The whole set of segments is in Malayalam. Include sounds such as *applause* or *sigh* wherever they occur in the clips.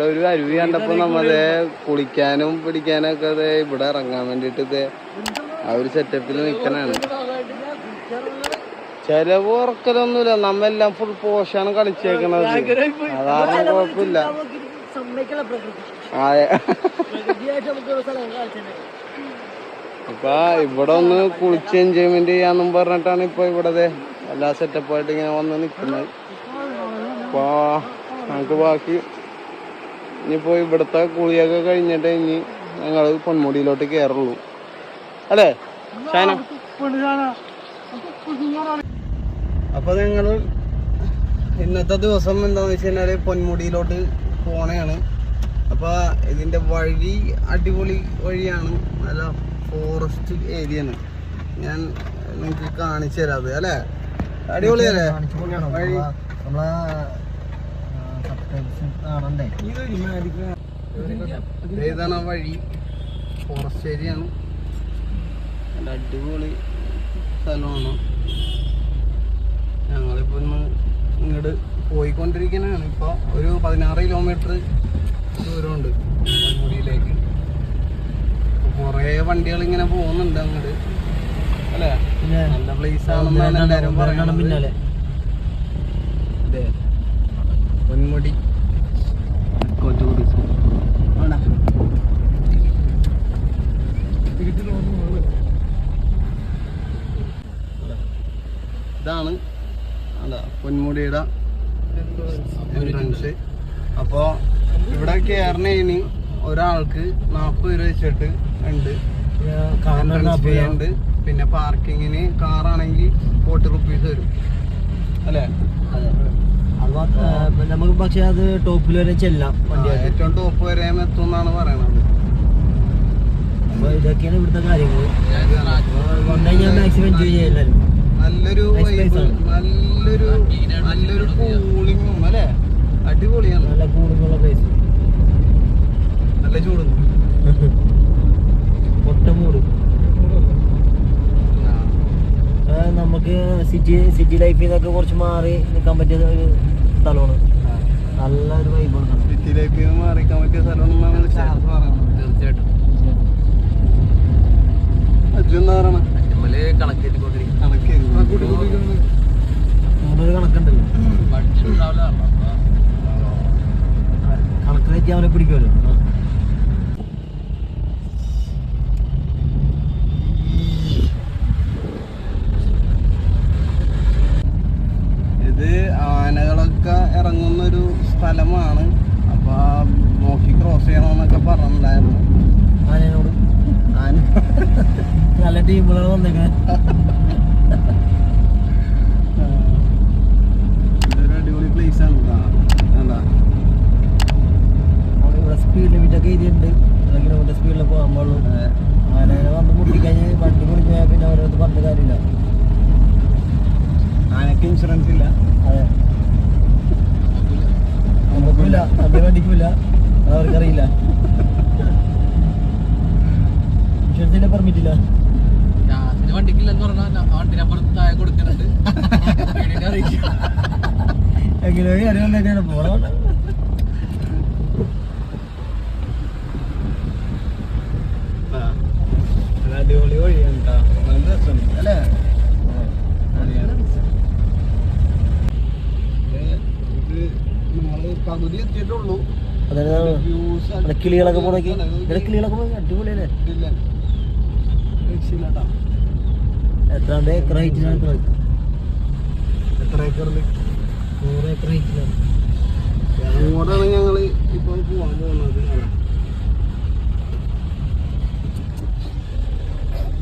ഇവിടെ ഒരു അരുവി കണ്ടപ്പോ നമ്മളെ കുളിക്കാനും പിടിക്കാനും ഒക്കെ അതെ ഇവിടെ ഇറങ്ങാൻ വേണ്ടിട്ട് ഇതേ ആ ഒരു സെറ്റപ്പിൽ നിക്കണാണ്. ചെലവ് ഉറക്കലൊന്നുമില്ല. നമ്മെല്ലാം ഫുൾ പോഷാണ് കളിച്ചേക്കണത്. അതാണ് കുഴപ്പമില്ല. അതെ. അപ്പൊ ഇവിടെ ഒന്ന് കുളിച്ച് എൻജോയ്മെന്റ് ചെയ്യാന്നും പറഞ്ഞിട്ടാണ് ഇപ്പൊ ഇവിടെ എല്ലാ സെറ്റപ്പായിട്ട് ഇങ്ങനെ വന്ന് നിക്കുന്നത്. അപ്പൊ നമുക്ക് ബാക്കി ഇനിയിപ്പോ ഇവിടത്തെ കുളിയൊക്കെ കഴിഞ്ഞിട്ട് ഇനി ഞങ്ങൾ പൊന്മുടിയിലോട്ട് കേറുള്ളൂ. അല്ലേ? ഷാന? അപ്പൊ ഞങ്ങൾ ഇന്നത്തെ ദിവസം എന്താന്ന് വെച്ച് കഴിഞ്ഞാൽ പൊന്മുടിയിലോട്ട് പോണയാണ്. അപ്പൊ ഇതിന്റെ വഴി അടിപൊളി വഴിയാണ്. നല്ല ഫോറസ്റ്റ് ഏരിയ ആണ് ഞാൻ നിങ്ങൾക്ക് കാണിച്ചു തരാം അത് അല്ലേ? അടിപൊളിയല്ലേ? വഴി. നമ്മളെ ഇതാണ് ആ വഴി. ഫോറസ്റ്റ് ഏരിയ ആണ്. നല്ല അടിപൊളി സ്ഥലമാണ്. ഞങ്ങളിപ്പോ ഇന്ന് ഇങ്ങോട്ട് പോയിക്കൊണ്ടിരിക്കുന്നതാണ് ഇപ്പൊ ഒരു പതിനാറ് കിലോമീറ്റർ ദൂരമുണ്ട് പൊന്മുടിയിലേക്ക് കുറേ വണ്ടികൾ ഇങ്ങനെ പോകുന്നുണ്ട് അങ്ങോട്ട് അല്ലേ? നല്ല പ്ലേസ് ആണെന്നാണ് എല്ലാരും പറയണം പിന്നാലെ. പൊന്മുടി. കൊച്ചു ടൂറിസം ഇതാണ് അതാ പൊന്മുടിയുടെ എൻട്രൻസ് അപ്പോ ഇവിടെ കയറണേന് ഒരാൾക്ക് നാൽപ്പത് രൂപ വെച്ചിട്ട് ഉണ്ട്. എൻട്രൻസ് ഫീ ഉണ്ട്. പിന്നെ പാർക്കിങ്ങിന് കാറാണെങ്കിൽ ഫോർട്ടി റുപ്പീസ് വരും. അല്ലേ? നമുക്ക് പക്ഷെ അത് ടോപ്പിൽ വരെ ചെല്ലാം വണ്ടി വണ്ടിയായിട്ട്. ഏറ്റവും ടോപ്പ് വരെ എത്തും എന്നാണ് പറയണത്. അപ്പൊ ഇതൊക്കെയാണ് ഇവിടുത്തെ കാര്യങ്ങൾ ഞാൻ മാക്സിമം എൻജോയ് ചെയ്യുന്നു നല്ലൊരു. നല്ലൊരു നല്ലൊരു കൂളിങ്ങും അല്ലേ? അടിപൊളിയാണ്. നല്ല കൂളിങ്ങുള്ള പ്ലേസ് നല്ല ചൂടും. ഒട്ടമൂട് *laughs* നമുക്ക് സിറ്റി സിറ്റി ലൈഫിൽ നിന്നൊക്കെ കുറച്ച് മാറി നിൽക്കാൻ പറ്റിയ ഒരു സ്ഥലമാണ് നല്ലൊരു വൈബാണ് സിറ്റിയിലേക്ക് മാറിക്കാൻ പറ്റിയ സ്ഥലമാണെന്നാണ് പറയുന്നത് തീർച്ചയായിട്ടും. അജുന്താ പറയണ? കണക്കുണ്ടല്ലോ. കണക്ക് തെറ്റി അവനെ പിടിക്കുമല്ലോ ഇത് ആനകളൊക്കെ ഇറങ്ങുന്ന ഒരു സ്ഥലമാണ്. അപ്പൊ നോക്കി ക്രോസ് ചെയ്യണമെന്നൊക്കെ പറഞ്ഞിട്ടുണ്ടായിരുന്നു. ആനയോട് ആന. *laughs* നല്ല ടീമുകൾ വന്നേക്കാൻ ഇതൊരു അടിപൊളി പ്ലേസ് ആണ് എന്താ? സ്പീഡ് ലിമിറ്റ് ഒക്കെ ഇതിണ്ട് കിലോമീറ്റർ സ്പീഡിൽ പോകാൻ എങ്ങനെയോ കാര്യം തന്നെയാണ്. ഒരു അടിപൊളി വഴിയാണ് കേട്ടോ നല്ല രസമുണ്ട് അല്ലേ? പകുതി എത്തിയിട്ടുള്ളൂ. കിളികളൊക്കെ പോണെങ്കിൽ കിളികളൊക്കെ പോയി അടിപൊളിയല്ലേ. എത്രാണ്ട് ഏക്കർ നിൽക്കുന്നത് എത്ര ഏക്കറിൽ നൂറ് ഏക്കർ ഹൈറ്റിലാണ്. അങ്ങോട്ടാണ് ഞങ്ങൾ ഇപ്പൊ പോവാൻ പോകുന്നത്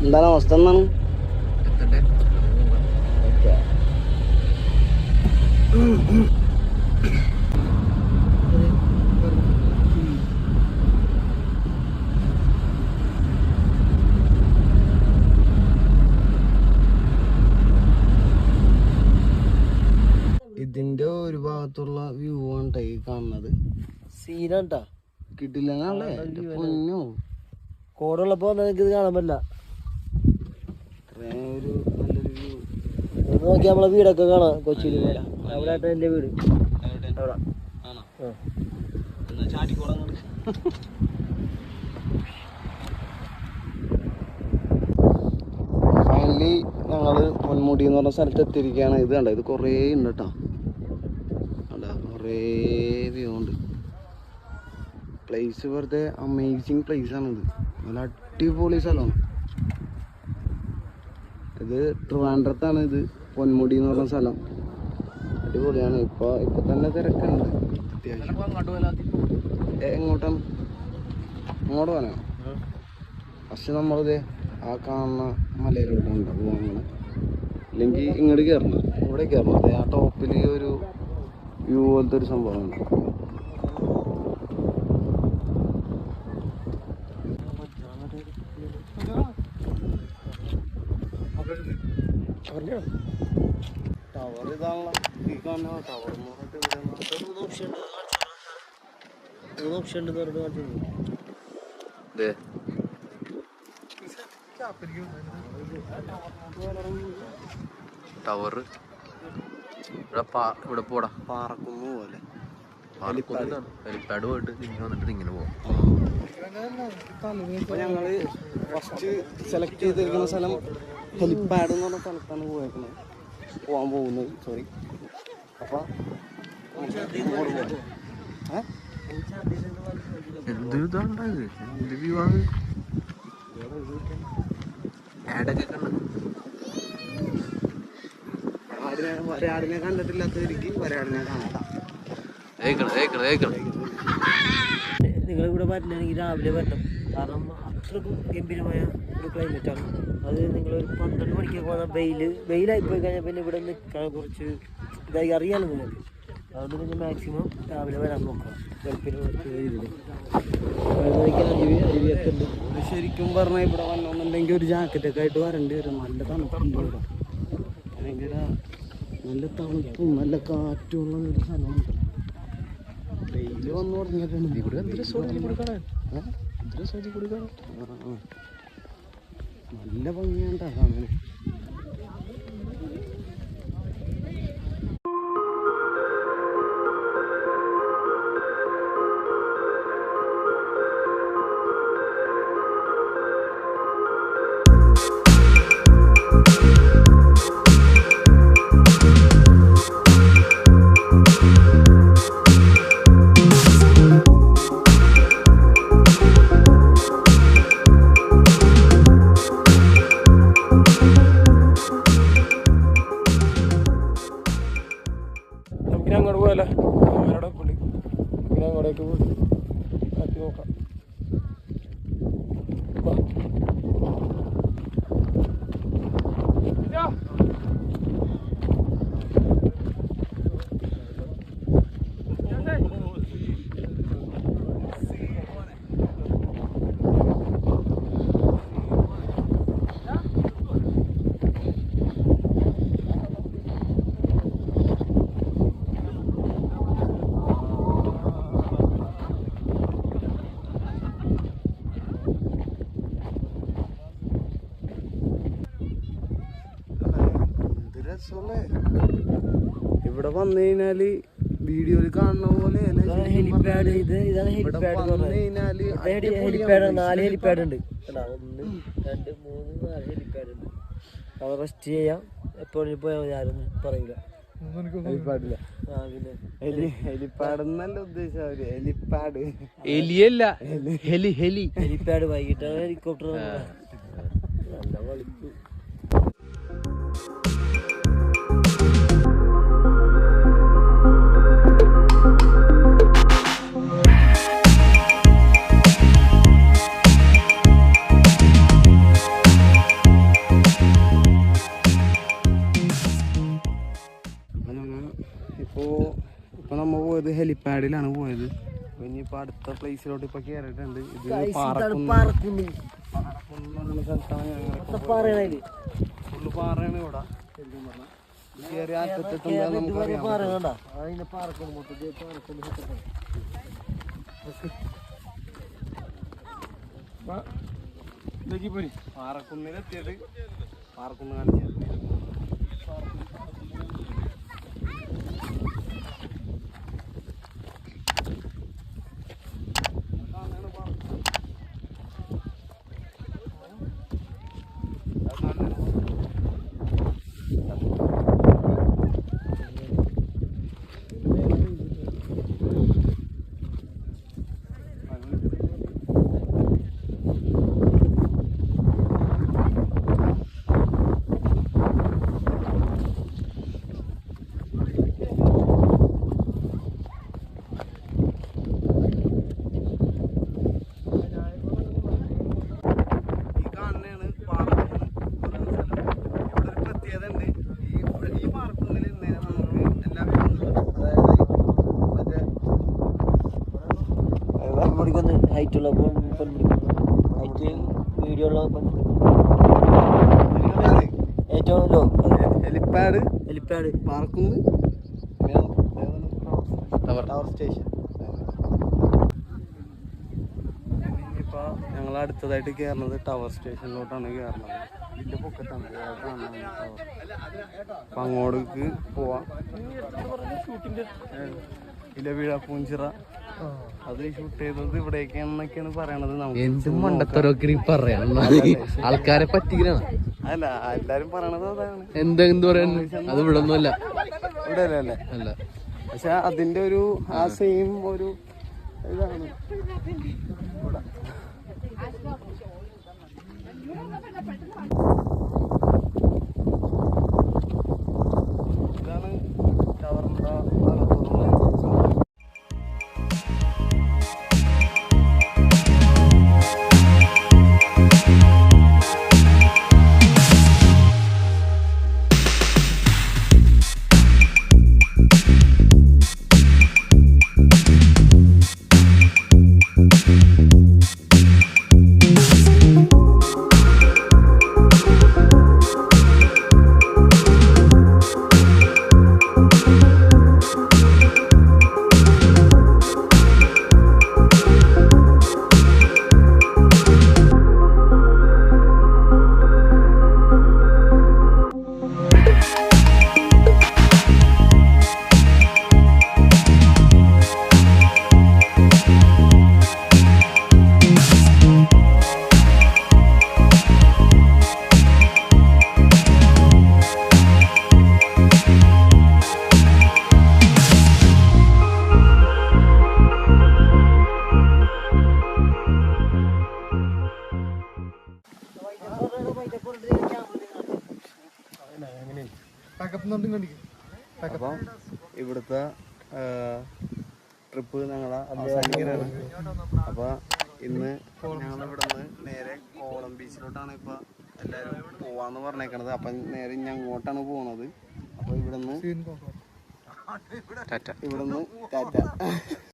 എന്താണ് അവസ്ഥ എന്നാണ്? എത്തട്ടെ ഇതിന്റെ ഒരു ഭാഗത്തുള്ള വ്യൂ ആണ് ട്ടോ ഈ കാണുന്നത് സീനാട്ടാ. കിട്ടില്ല. പൊന്നു. കോടുള്ളപ്പോ നിങ്ങൾക്ക് ഇത് കാണാൻ പറ്റില്ല. നോക്കി നമ്മളെ വീടൊക്കെ കാണാം കൊച്ചിയിൽ. അവിടെ ആയിട്ട് എന്റെ വീട്. ഫൈനലി ഞങ്ങൾ പൊന്മുടി എന്ന് പറഞ്ഞ സ്ഥലത്ത് എത്തിയിരിക്കുകയാണ്. ഇത് കണ്ട? ഇത് കുറേ ഉണ്ട് കേട്ടോ കൊറേ കുറേ വ്യൂ ഉണ്ട്. പ്ലേസ് വെറുതെ അമേസിങ് ഇത് നല്ല അടിപൊളി സ്ഥലമാണ്. ഇത് ട്രിവാൻഡ്രത്താണ് ഇത്. പൊന്മുടി എന്ന് പറഞ്ഞ സ്ഥലം. അടിപൊളിയാണ്. ഇപ്പൊ ഇപ്പൊ തന്നെ തിരക്കുണ്ട്. അത്യാവശ്യം. എങ്ങോട്ടാണ്? അങ്ങോട്ട് പോകാനോ? പക്ഷെ നമ്മളിത് ആ കാണുന്ന ഉണ്ട് പോകുന്നത് അല്ലെങ്കിൽ ഇങ്ങോട്ട് കയറണം ഇവിടെ കയറണം ആ ടോപ്പിൽ ഒരു വ്യൂ പോലത്തെ ഒരു സംഭവമുണ്ട് ടവർ ഇതാണല്ലോ. ഈ കാണുന്ന ടവർ ഓപ്ഷൻ ഓപ്ഷൻ ഉണ്ട്. ടവർ ഇവിടെ പാ- ഇവിടെ പോടാ. പാറക്കുന്ന് പോലെ. ഹെലിപ്പാഡ് പോയിട്ട് തിരിഞ്ഞു വന്നിട്ട് ഇങ്ങനെ പോവാം. അപ്പൊ ഞങ്ങൾ ഫസ്റ്റ് സെലക്ട് ചെയ്തിരിക്കുന്ന സ്ഥലം ഹെലിപ്പാഡ് എന്ന് പറഞ്ഞ സ്ഥലത്താണ് പോയേക്കുന്നത് പോകാൻ പോകുന്നത്. സോറി അപ്പൊ? എന്ത് ഇതാണ്ടായത് എന്ത് വ്യൂ ആണ് ആഡൊക്കെ കണ്ടു? ആടിനെ വരാടിനെ കണ്ടിട്ടില്ലാത്തവർക്ക് വരാടിനെ കാണാം. ഏക്കണം ഏക്കണം ഏക്കണം. നിങ്ങൾ ഇവിടെ വരണമെങ്കിൽ രാവിലെ വരണം. കാരണം അത്രക്കും ഗംഭീരമായ ഒരു ക്ലൈമറ്റ് ആണ്. അത് നിങ്ങൾ ഒരു പന്ത്രണ്ട് മണിക്ക് പോകുന്ന വെയിൽ വെയിലായി പോയി കഴിഞ്ഞാൽ പിന്നെ ഇവിടെ നിൽക്കാൻ കുറച്ച് ഇതായി അറിയാലോ നിങ്ങൾക്ക്. അതുകൊണ്ട് നിങ്ങൾ മാക്സിമം രാവിലെ വരാൻ നോക്കാം. വെളുപ്പിന് ശരിക്കും പറഞ്ഞാൽ ഇവിടെ വന്നോന്നുണ്ടെങ്കിൽ ഒരു ജാക്കറ്റൊക്കെ ആയിട്ട് വരേണ്ടി വരും. നല്ല തണുപ്പുണ്ട് ഇവിടെ ഭയങ്കര നല്ല തണുപ്പും നല്ല കാറ്റുള്ള ഒരു സ്ഥലമാണ്. ഡെയിലി വന്നു തുടങ്ങിയിട്ടുണ്ട് ഇവിടെ ഏ? കൂടി ആ. നല്ല ഭംഗിയാണ്ടാ കാണാൻ വന്നു കഴിഞ്ഞാൽ വീഡിയോയിൽ കാണുന്ന പോലെ ഹെലിപാഡ് ഇത് ഇതാണ് ഹെലിപാഡ് ഹെലിപാഡ്. നാല് ഹെലിപാഡ് ഉണ്ട്. കണ്ടാ, ഒന്ന് രണ്ട് മൂന്ന് നാല് ഹെലിപാഡ് ഉണ്ട്. അവിടെ റെസ്റ്റ് ചെയ്യാം. എപ്പോഴും പോയാൽ മതി ആരും പറയില്ല. ഹെലിപ്പാഡില്ല ആ പിന്നെ ഹെലി ഹെലിപ്പാഡ് എന്നല്ല ഉദ്ദേശിച്ച അവർ. ഹെലിപ്പാഡ് എലിയല്ല. ഹെലി ഹെലി ഹെലിപ്പാഡ് വൈകിട്ട് ഹെലികോപ്റ്റർ നല്ല വളിപ്പ് ഇനിയിപ്പോ അടുത്ത പ്ലേസിലോട്ട് ഇപ്പൊ കേറിയിട്ടുണ്ട്. ഇത് പാറക്കുന്ന് പാറക്കുന്ന് പാറക്കുന്ന്. എന്ന് പറയുന്ന സ്ഥലത്താണ് ഞങ്ങൾ പാറയാണതിൽ ഫുള്ള് പാറയാണ് ഇവിടെ. ശരിക്കും അറ്റത്തെത്തുമ്പോ അതിന്റെ പാറക്കുന്ന് മൊത്തത്തിൽ പാറക്കുന്ന് പോരി. പാറക്കുന്നിലെത്തിയത് പാറക്കുന്ന് കാണിച്ചത് പൊന്മുടിക്കൊന്ന് ഹൈറ്റ് ഉള്ള പൊന്മുടിക്കൊന്ന് ഹൈറ്റ് വീഡിയോ ഉള്ള ഏറ്റവും ലോ ഹെലിപ്പാഡ് ഹെലിപ്പാഡ്. പാർക്കുന്ന് ടവർ. Tower station. ഇപ്പോൾ ഞങ്ങൾ അടുത്തതായിട്ട് കയറുന്നത് ടവർ സ്റ്റേഷനിലോട്ടാണ് കയറുന്നത് ഇതിന്റെ പൊക്കത്താണ്. അപ്പം അങ്ങോട്ടേക്ക് പോവാം. ഇലവീഴ പൂഞ്ചിറ. അത് ഷൂട്ട് ചെയ്തത് ഇവിടേക്കാണെന്നൊക്കെയാണ് പറയണത് നമുക്ക്. എന്ത് മണ്ടത്തരൊക്കെ പറയാം ആൾക്കാരെ പറ്റിക്കലാണ് അല്ല എല്ലാരും പറയണത് അതാണ്. എന്തെന്ത് പറയുന്നത് അത് ഇവിടെ ഇവിടെ അല്ലേ അല്ല. പക്ഷെ അതിന്റെ ഒരു ആ സെയിം ഒരു ഇതാണ്. ഇതാണ് അപ്പം ഇവിടുത്തെ ട്രിപ്പ് ഞങ്ങളെ അവസാനിക്കുന്നതാണ് അപ്പൊ ഇന്ന് ഞങ്ങൾ ഇവിടെ നിന്ന് നേരെ കോവളം ബീച്ചിലോട്ടാണ് ഇപ്പൊ എല്ലാരും പോവാന്ന് പറഞ്ഞേക്കണത്. അപ്പൊ നേരെ ഇനി അങ്ങോട്ടാണ് പോണത്. അപ്പൊ ഇവിടുന്ന് ടാറ്റ. ഇവിടുന്ന് ടാറ്റ.